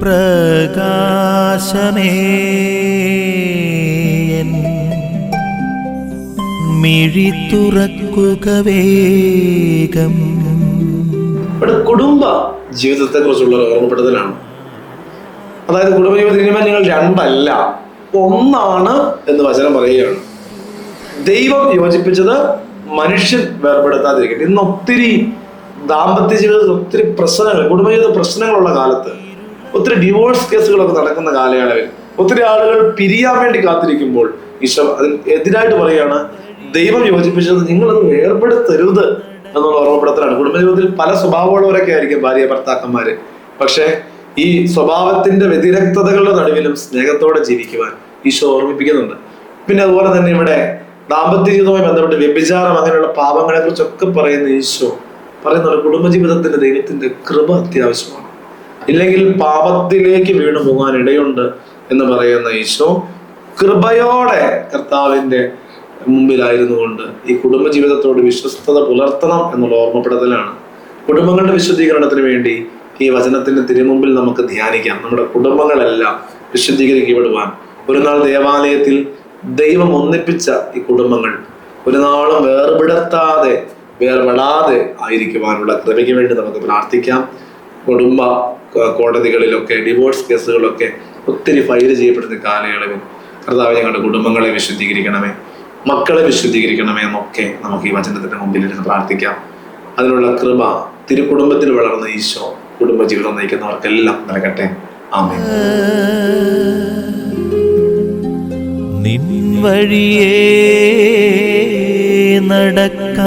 പ്രകാശമേ. മിഴിത്തുറക്കുക മിഴി തുറക്കുക വേഗം. ഇവിടെ കുടുംബ ജീവിതത്തെ കുറിച്ചുള്ള ഓർമ്മപ്പെടുത്തലാണ്. അതായത് കുടുംബ ജീവിത തീരുമാനങ്ങൾ രണ്ടല്ല ഒന്നാണ് എന്ന് വചനം പറയുകയാണ്. ദൈവം യോജിപ്പിച്ചത് മനുഷ്യൻ വേർപെടുത്താതിരിക്കട്ടെ. ഇന്ന് ഒത്തിരി ദാമ്പത്യ ജീവിതത്തിൽ ഒത്തിരി പ്രശ്നങ്ങൾ കുടുംബജീവിത പ്രശ്നങ്ങളുള്ള കാലത്ത് ഒത്തിരി ഡിവോഴ്സ് കേസുകളൊക്കെ നടക്കുന്ന കാലയളവിൽ ഒത്തിരി ആളുകൾ പിരിയാൻ വേണ്ടി കാത്തിരിക്കുമ്പോൾ ഈശോ അതിന് എതിരായിട്ട് പറയുകയാണ് ദൈവം യോജിപ്പിച്ചത് നിങ്ങളത് ഏർപ്പെടുത്തരുത് എന്നുള്ള ഓർമ്മപ്പെടുത്തലാണ്. കുടുംബജീവിതത്തിൽ പല സ്വഭാവമുള്ളവരൊക്കെ ആയിരിക്കും ഭാര്യ ഭർത്താക്കന്മാര്. പക്ഷേ ഈ സ്വഭാവത്തിന്റെ വ്യതിരക്തതകളുടെ നടുവിലും സ്നേഹത്തോടെ ജീവിക്കുവാൻ ഈശോ ഓർമ്മിപ്പിക്കുന്നുണ്ട്. പിന്നെ അതുപോലെ തന്നെ ഇവിടെ ദാമ്പത്യ ജീവിതവുമായി ബന്ധപ്പെട്ട് വ്യഭിചാരം അങ്ങനെയുള്ള പാപങ്ങളെ കുറിച്ചൊക്കെ പറയുന്ന ഈശോ പറയുന്നുണ്ട് കുടുംബജീവിതത്തിന്റെ ദൈവത്തിന്റെ കൃപ അത്യാവശ്യമാണ്. ഇല്ലെങ്കിൽ പാപത്തിലേക്ക് വീണു പോകാൻ ഇടയുണ്ട് എന്ന് പറയുന്ന ഈശോ കൃപയോടെ കർത്താവിന്റെ മുമ്പിലായിരുന്നു കൊണ്ട് ഈ കുടുംബജീവിതത്തോട് വിശ്വസ്തത പുലർത്തണം എന്നുള്ള ഓർമ്മപ്പെടുത്തലാണ്. കുടുംബങ്ങളുടെ വിശുദ്ധീകരണത്തിന് വേണ്ടി ഈ വചനത്തിന്റെ തിരുമുമ്പിൽ നമുക്ക് ധ്യാനിക്കാം. നമ്മുടെ കുടുംബങ്ങളെല്ലാം വിശുദ്ധീകരിക്കപ്പെടുവാൻ. ഒരു നാൾ ദേവാലയത്തിൽ ദൈവം ഒന്നിപ്പിച്ച ഈ കുടുംബങ്ങൾ ഒരു നാളും വേർപെടുത്താതെ വേർപെടാതെ ആയിരിക്കുവാനുള്ള കൃപയ്ക്ക് വേണ്ടി നമുക്ക് പ്രാർത്ഥിക്കാം. കുടുംബ കോടതികളിലൊക്കെ ഡിവോഴ്സ് കേസുകളൊക്കെ ഒത്തിരി ഫയൽ ചെയ്യപ്പെടുന്ന കാലയളവിൽ കർത്താവ് ഞങ്ങളുടെ കുടുംബങ്ങളെ വിശുദ്ധീകരിക്കണമേ മക്കളെ വിശുദ്ധീകരിക്കണമേ എന്നൊക്കെ നമുക്ക് ഈ വചനത്തിന്റെ മുമ്പിൽ ഇരുന്ന് പ്രാർത്ഥിക്കാം. അതിനുള്ള കൃപ തിരുക്കുടുംബത്തിൽ വളർന്ന ഈശോ കുടുംബജീവിതം നയിക്കുന്നവർക്കെല്ലാം നൽകട്ടെ. ആമേ വഴിയേ നടക്ക